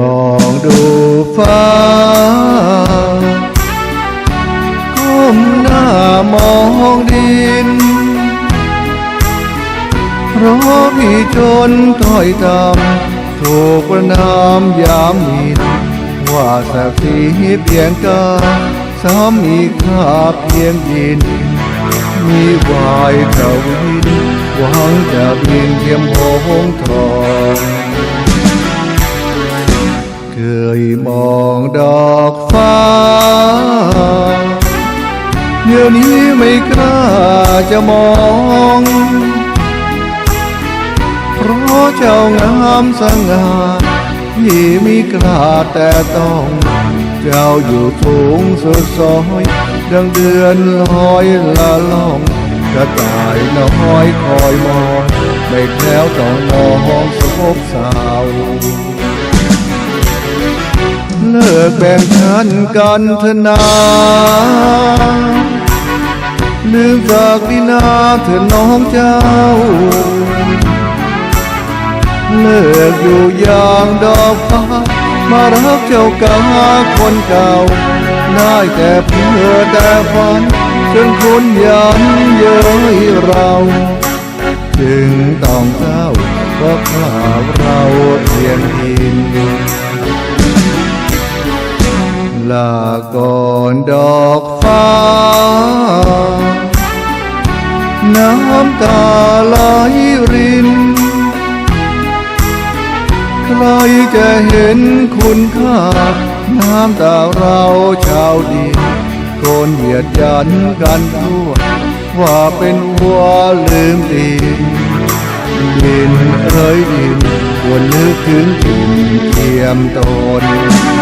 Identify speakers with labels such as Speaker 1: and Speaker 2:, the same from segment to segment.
Speaker 1: มองดูฟ้าก้มหน้ามองดินเพราะพี่จนต้อยต่ำถูกประนามยามหินว่าสักทีเพียงกาซ้ำอีข้าเพียงดิน มีวายกระวินหวังจะเพียงเที่ยมโหงทอง เคยมองดอกฟ้า เดี๋ยวนี้ไม่กล้าจะมอง เพราะเจ้างามสง่าที่มีกล้าแต่ต้อง เจ้าอยู่สูงสุดซอย ดังเดือนลอยละล่องกระต่ายน้อยคอยมอง ไม่แคล้วต้องมองสบ กแบ่งชั้นกันเถอะนาลืมจากดินาเถอะน้องเจ้า เลิกอยู่อย่างดอกฟ้ามารักเจ้ากาคนเก่า ได้แต่เพื่อแต่ฝันจนคุณยันเย้ยเรา จึงต้องเศร้าเพราะข่าวเราเพียงดิน ลาก่อนดอกฟ้า น้ำตาไหลริน ใครจะเห็นคุณค่า น้ำตาเราชาวดินโกนเหยียดยันกันทั่ว ว่าเป็นวัวลืมดินดินเอ้ยดินควรนึกถึงดินเทียมตน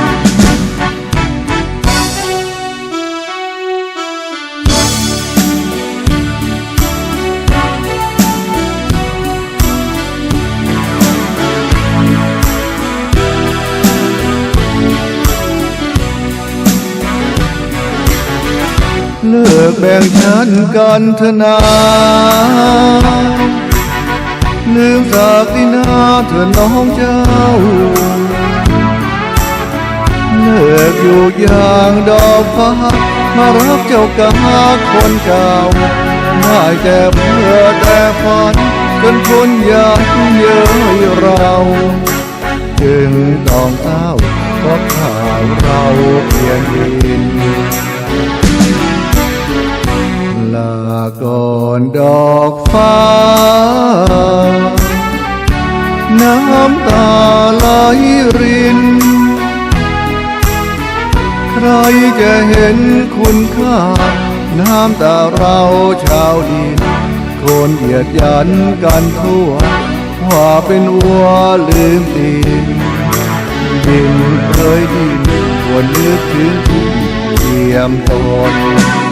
Speaker 1: เลิกแบ่งชั้นกันเถอะนาลืมสักดินาเถอะน้องเจ้า เลิกอยู่อย่างดอกฟ้ามารักเจ้ากาคนเก่าได้แต่เพื่อแต่ฝันจนคนอยักเย้ยเรา จึงต้องเศร้าเพราะข่าวเราเพียงดิ ฟ้า น้ำตาไหลริน ใครจะเห็นคุณค่า น้ำตาเราชาวดิน คนเหยียดยันกันทั่ว ว่าเป็นวัวลืมดิน ดินเคยดินควรนึกถึงดินเทียมตน